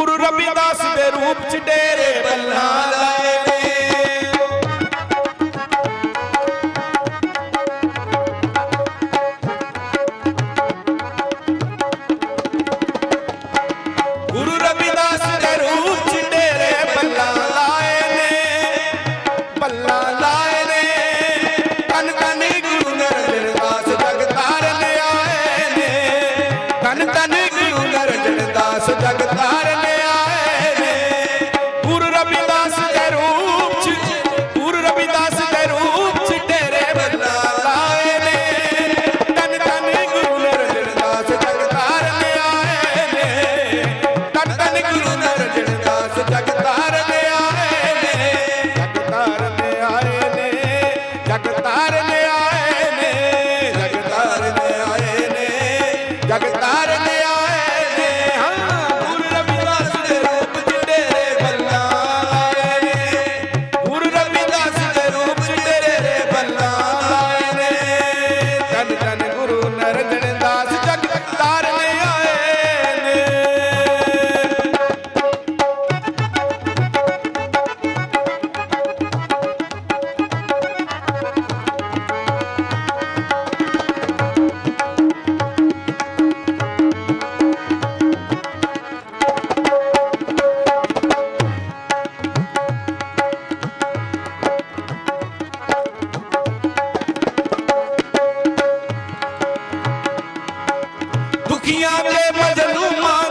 गुरु रविदास दे रूप च डेरे बल्ला ya que está ਅੱਖੀਆਂ ਤੇ ਮਜਨੂ ਮਾਂ